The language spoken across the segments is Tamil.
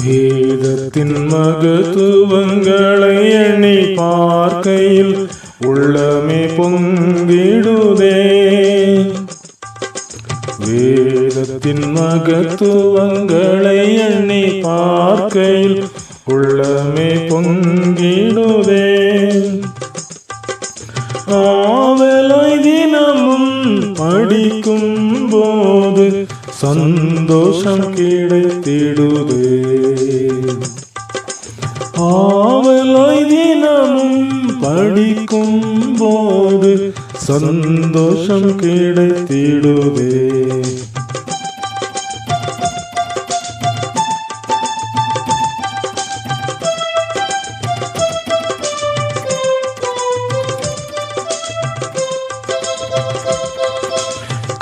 வேதத்தின் மகத்துவங்களை எண்ணி பார்க்கையில் உள்ளமே பொங்கிடுதே. வேதத்தின் மகத்துவங்களை எண்ணி பார்க்கையில் உள்ளமே பொங்கிடுதே. ஆவலாய் தினமும் படிக்கும் போது சந்தோஷம் கிடைத்திடுதே. ஆவலாய் தினமும் படிக்கும் போது சந்தோஷம் கிடைத்திடுதே.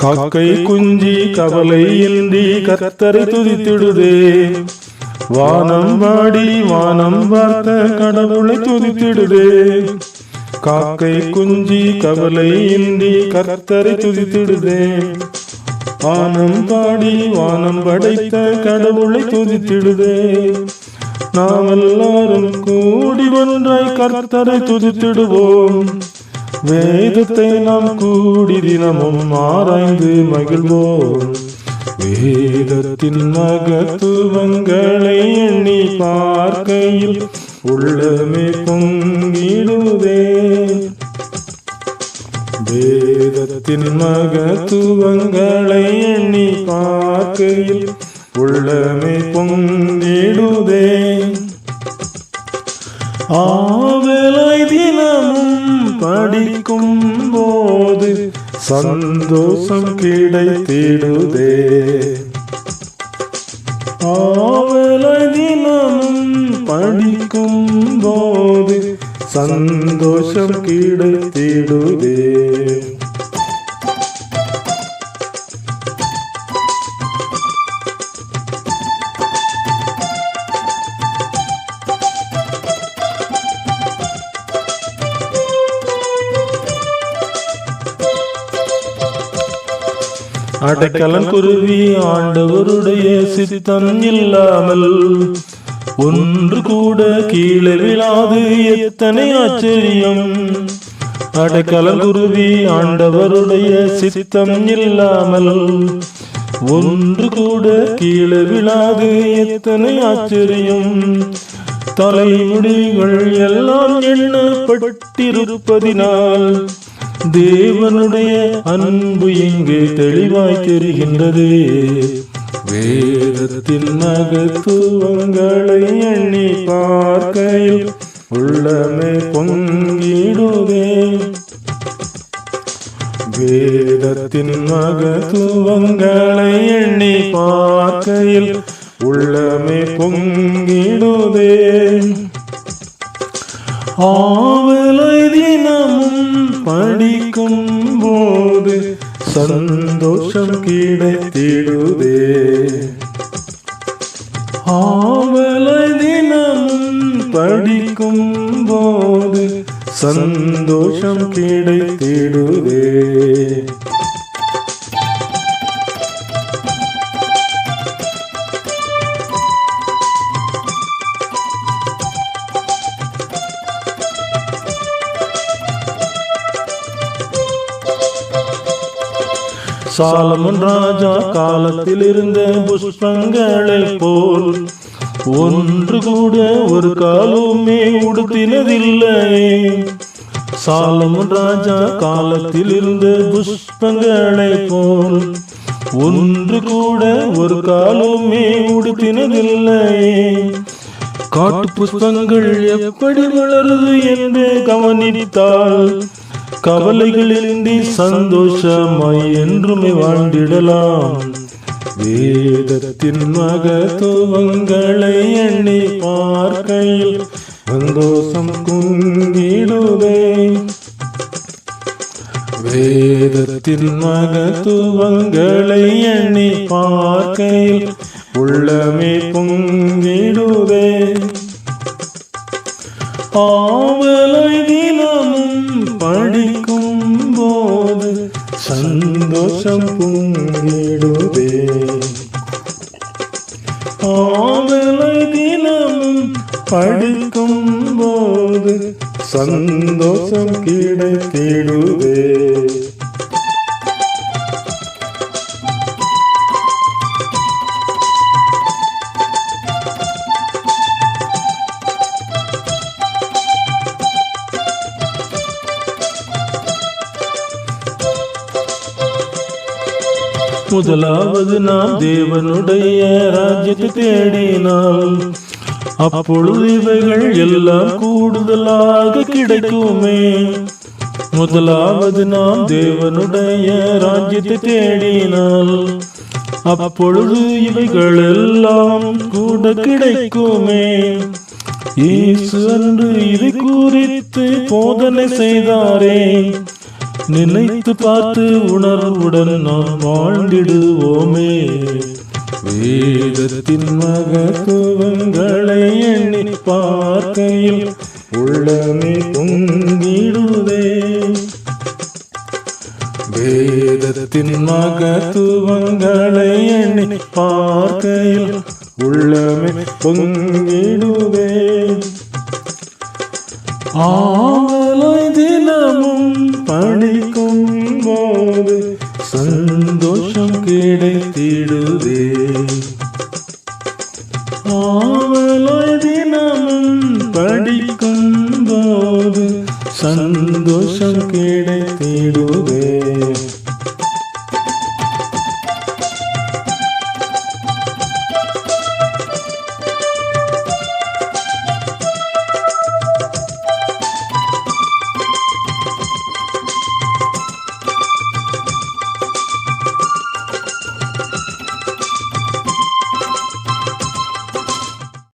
காக்கை குஞ்சி கவலை இன்றி கத்தரை துதித்திடுதே. வானம் வாடி வானம் வார்த்த கடவுளை துதித்திடுதே. காக்கை குஞ்சி கவலை இன்றி கத்தரை துதித்திடுதே. வானம் பாடி வானம் படைத்த கடவுளை துதித்திடுதே. நாம் எல்லாரும் கூடி ஒன்றாய் கர்த்தரை துதித்திடுவோம். வேதத்தை நாம் கூடி தினமும் ஆராய்ந்து மகிழ்வோம். வேதத்தின் மகத்துவங்களை எண்ணி பார்க்கையில் உள்ளமே பொங்கிடுதே. வேதத்தின் மகத்துவங்களை எண்ணி பார்க்கையில் உள்ளமே பொங்கிடுதே. ஆவலை தினமும் படிக்கும் போது சந்தோஷம் கிடைத்திடுதே. ஆவலாய் தினமும் படிக்கும் போது சந்தோஷம் கிடைத்திடுதே. அடைக்கலம் குருவி ஆண்டவருடைய சித்தம் இல்லாமல் ஒன்று கூட கீழே விழாது. எத்தனை ஆச்சரியம். அடைக்கலம் குருவி ஆண்டவருடைய சித்தம் இல்லாமல் ஒன்று கூட கீழே விழாது. எத்தனை ஆச்சரியம். தலைமுடிகள் எல்லாம் எண்ணப்பட்டிருப்பதினால் தேவனுடைய அன்பு இங்கு தெளிவாய் தெரிகின்றது. வேதத்தில் மகத்துவங்களை எண்ணி பார்க்கையில் உள்ளமே பொங்கிடுதே. வேதத்தின் மகத்துவங்களை எண்ணி பார்க்கையில் உள்ளமே பொங்கிடுதே. ஆவலை தினமும் படிக்கும் போது சந்தோஷம் கிடைத்திடுதே. ஆவலை தினமும் படிக்கும் போது சந்தோஷம் கிடைத்திடுதே. சாலமுன் ராஜா காலத்தில் இருந்த புஷ்பங்களை போல் ஒன்று கூட ஒரு காலமே உடுத்தினதில்லை சாலமுன் ராஜா காலத்தில் இருந்த புஷ்பங்களை போல் ஒன்று கூட ஒரு காலமே உடுத்தினதில்லை காட்டு புஷ்பங்கள் எப்படி வளருது என்று கவனித்தால் கவலைகளின்றி சந்தோஷமாய் என்றுமே வாழ்ந்திடலாம். வேதத்தின் மகத்துவங்களை எண்ணி பார்க்கையில் சந்தோஷம் குங்கிடுவே வேதத்தின் மகத்துவங்களை எண்ணி பார்க்கையில் உள்ளமே பொங்கிடுவே ஆவல சந்தோஷம் பொங்கிடுதே ஆவலை தினமும் படிக்கும் போது சந்தோஷம் முதலாவது நாம் தேவனுடைய ராஜ்யத்தை தேடினால் அப்பொழுது இவைகள் எல்லாம் கூடுதலாக கிடைக்குமே. முதலாவது நாம் தேவனுடைய ராஜ்யத்தை தேடினால் அப்பொழுது இவைகள் எல்லாம் கூட கிடைக்குமே. இயேசு அன்று இது குறித்து போதனை செய்தாரே. நினைத்து பார்த்து உணர்வுடன் நாம் வாழ்ந்திடுவோமே வேதத்தின் மகத்துவங்களை எண்ணி பார்க்கையில் உள்ளமே பொங்கிடுதே வேதத்தின் மகத்துவங்களை எண்ணி பார்க்கையில் உள்ளமே பொங்கிடுதே ஆ மோட்சம் கிடைத்திடுதே. ஆவலாய் தினமும் படிக்கும் போது சந்தோஷம் கிடைத்திடுவே